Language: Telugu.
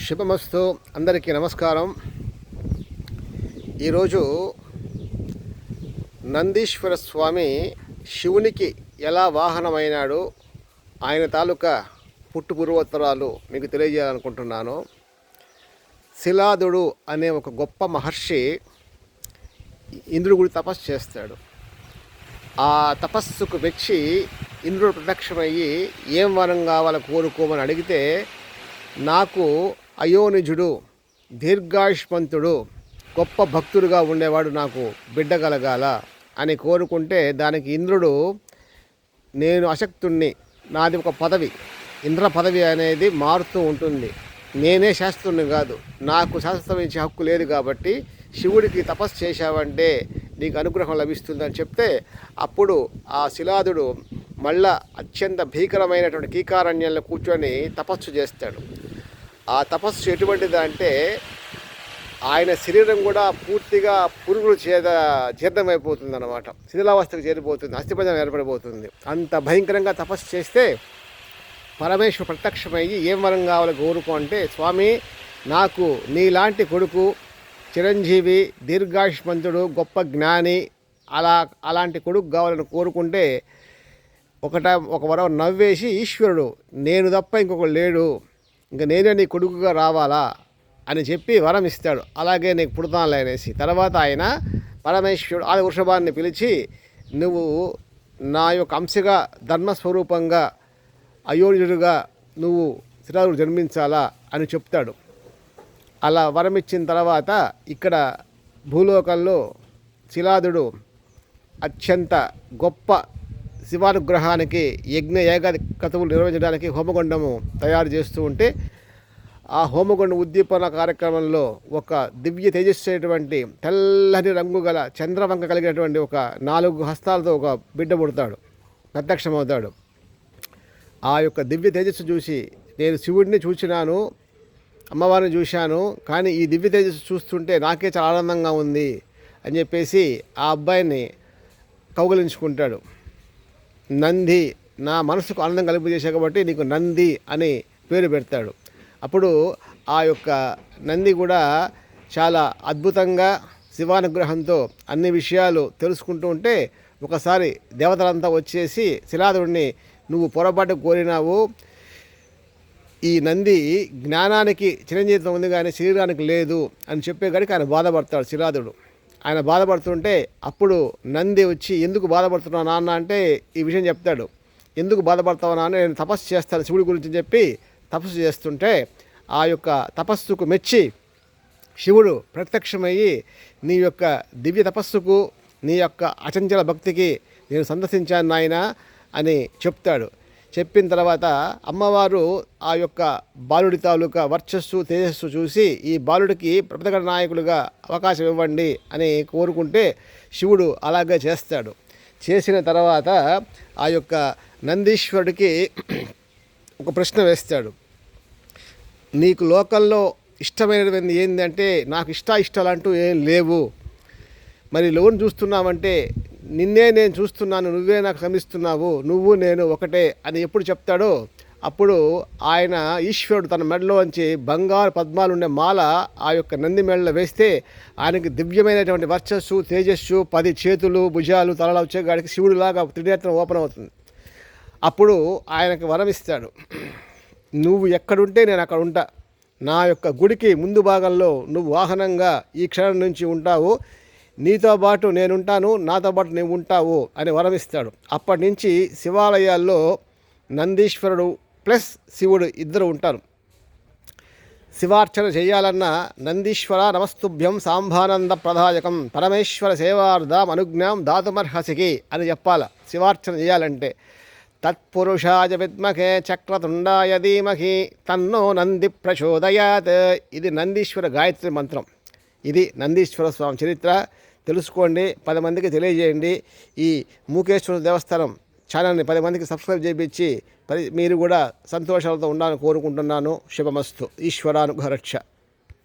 శుభమస్తు. అందరికీ నమస్కారం. ఈరోజు నందీశ్వర స్వామి శివునికి ఎలా వాహనమైనాడు ఆయన తాలూకా పుట్టు పూర్వోత్తరాలు మీకు తెలియజేయాలనుకుంటున్నాను. శిలాదుడు అనే ఒక గొప్ప మహర్షి ఇంద్రుడు గుడి తపస్సు చేస్తాడు. ఆ తపస్సుకు మెచ్చి ఇంద్రుడు ప్రత్యక్షమయ్యి ఏం వరం కావాలో కోరుకోమని అడిగితే నాకు అయోనిజుడు దీర్ఘాయుష్మంతుడు గొప్ప భక్తుడుగా ఉండేవాడు నాకు బిడ్డ కలగాల అని కోరుకుంటే దానికి ఇంద్రుడు నేను అశక్తుణ్ణి. నాది ఒక పదవి. ఇంద్ర పదవి అనేది మారుతూ ఉంటుంది. నేనే శాస్త్రుని కాదు. నాకు శాస్త్రం హక్కు లేదు కాబట్టి శివుడికి తపస్సు చేశావంటే నీకు అనుగ్రహం లభిస్తుందని చెప్తే అప్పుడు ఆ శిలాదుడు మళ్ళా అత్యంత భీకరమైనటువంటి కీకారణ్యంలో కూర్చొని తపస్సు చేస్తాడు. ఆ తపస్సు ఎటువంటిది అంటే ఆయన శరీరం కూడా పూర్తిగా పురుగులు చేద జీర్ణమైపోతుంది అనమాట శిథిలావస్థకు చేరిపోతుంది అస్థిపంజం ఏర్పడిపోతుంది అంత భయంకరంగా తపస్సు చేస్తే పరమేశ్వరు ప్రత్యక్షమయ్యి ఏం వరం కావాలో కోరుకో అంటే స్వామి నాకు నీలాంటి కొడుకు చిరంజీవి దీర్ఘాయుష్మంతుడు గొప్ప జ్ఞాని అలా అలాంటి కొడుకు కావాలని కోరుకుంటే ఒకట ఒక వరం నవ్వేసి ఈశ్వరుడు నేను తప్ప ఇంకొకడు లేడు. ఇంక నేనే నీ కొడుకుగా రావాలా అని చెప్పి వరం ఇస్తాడు. అలాగే నీకు పుడతానులే అనేసి. తర్వాత ఆయన పరమేశ్వరుడు ఆది వృషభాన్ని పిలిచి నువ్వు నా యొక్క అంశగా ధర్మస్వరూపంగా అయోనిజుడుగా నువ్వు శ్రీరాముడు జన్మించాలా? అని చెప్తాడు. అలా వరం ఇచ్చిన తర్వాత ఇక్కడ భూలోకంలో శిలాదుడు అత్యంత గొప్ప శివానుగ్రహానికి యజ్ఞ ఏక కథవులు నిర్వహించడానికి హోమగుండము తయారు చేస్తూ ఉంటే ఆ హోమగుండ ఉద్దీపన కార్యక్రమంలో ఒక దివ్య తేజస్సైనటువంటి తెల్లని రంగు గల చంద్రవంక కలిగినటువంటి ఒక నాలుగు హస్తాలతో ఒక బిడ్డ పుడతాడు ప్రత్యక్షమవుతాడు. ఆ యొక్క దివ్య తేజస్సు చూసి నేను శివుడిని చూసినాను అమ్మవారిని చూశాను కానీ ఈ దివ్య తేజస్సు చూస్తుంటే నాకే చాలా ఆనందంగా ఉంది అని చెప్పేసి ఆ అబ్బాయిని కౌగలించుకుంటాడు. నంది నా మనసుకు ఆనందం కలుగజేసా కాబట్టి నీకు నంది అని పేరు పెడతాడు. అప్పుడు ఆ యొక్క నంది కూడా చాలా అద్భుతంగా శివానుగ్రహంతో అన్ని విషయాలు తెలుసుకుంటూ ఉంటే ఒకసారి దేవతలంతా వచ్చేసి శిలాదుడిని నువ్వు పొరపాటు కోరినావు. ఈ నంది జ్ఞానానికి చిరంజీవితం ఉంది కానీ శరీరానికి లేదు అని చెప్పే గడికి ఆయన బాధపడతాడు శిలాదుడు. ఆయన బాధపడుతుంటే అప్పుడు నంది వచ్చి ఎందుకు బాధపడుతున్నావు నాన్న? అంటే ఈ విషయం చెప్తాడు. ఎందుకు బాధపడతావు నాన్న? నేను తపస్సు చేస్తాను శివుడి గురించి చెప్పి తపస్సు చేస్తుంటే ఆ యొక్క తపస్సుకు మెచ్చి శివుడు ప్రత్యక్షమయ్యి నీ యొక్క దివ్య తపస్సుకు నీ యొక్క అచంచల భక్తికి నేను సందర్శించాను నాయన అని చెప్తాడు. చెప్పిన తర్వాత అమ్మవారు ఆ యొక్క బాలుడి తాలూకా వర్చస్సు తేజస్సు చూసి ఈ బాలుడికి ప్రతిగణ నాయకులుగా అవకాశం ఇవ్వండి అని కోరుకుంటే శివుడు అలాగే చేస్తాడు. చేసిన తర్వాత ఆ యొక్క నందీశ్వరుడికి ఒక ప్రశ్న వేస్తాడు. నీకు లోకల్లో ఇష్టమైనది ఏంటంటే నాకు ఇష్ట ఇష్టాలు అంటూ ఏం లేవు. మరి లోన్ చూస్తున్నామంటే నిన్నే నేను చూస్తున్నాను నువ్వే నాకు శ్రమిస్తున్నావు నువ్వు నేను ఒకటే అని ఎప్పుడు చెప్తాడో అప్పుడు ఆయన ఈశ్వరుడు తన మెడలోంచి బంగారు పద్మాలు ఉండే మాల ఆ యొక్క నంది మెడలో వేస్తే ఆయనకి దివ్యమైనటువంటి వర్చస్సు తేజస్సు పది చేతులు భుజాలు తలలు వచ్చేగాడికి శివుడిలాగా త్రినేత్రం ఓపెన్ అవుతుంది. అప్పుడు ఆయనకు వరం ఇస్తాడు నువ్వు ఎక్కడుంటే నేను అక్కడ ఉంటా. నా యొక్క గుడికి ముందు భాగంలో నువ్వు వాహనంగా ఈ క్షణం నుంచి ఉంటావు. నీతో పాటు నేనుంటాను నాతో పాటు నువ్వు ఉంటావు అని వరమిస్తాడు. అప్పటి నుంచి శివాలయాల్లో నందీశ్వరుడు ప్లస్ శివుడు ఇద్దరు ఉంటారు. శివార్చన చేయాలన్న నందీశ్వర నమస్తుభ్యం సాంబానంద ప్రదాయకం పరమేశ్వర సేవార్థం అనుజ్ఞాం దాతుమర్హసికి అని చెప్పాల. శివార్చన చేయాలంటే తత్పురుషాయ విద్మహే చక్రతుండాయ ధీమహి తన్నో నంది ప్రచోదయాత్. ఇది నందీశ్వర గాయత్రి మంత్రం. ఇది నందీశ్వర స్వామి చరిత్ర. తెలుసుకోండి పది మందికి తెలియజేయండి. ఈ మూకేశ్వర దేవస్థానం ఛానల్ని పది మందికి సబ్స్క్రైబ్ చేయించి మీరు కూడా సంతోషాలతో ఉండాలని కోరుకుంటున్నాను. శుభమస్తు. ఈశ్వరానుగ్రహరక్ష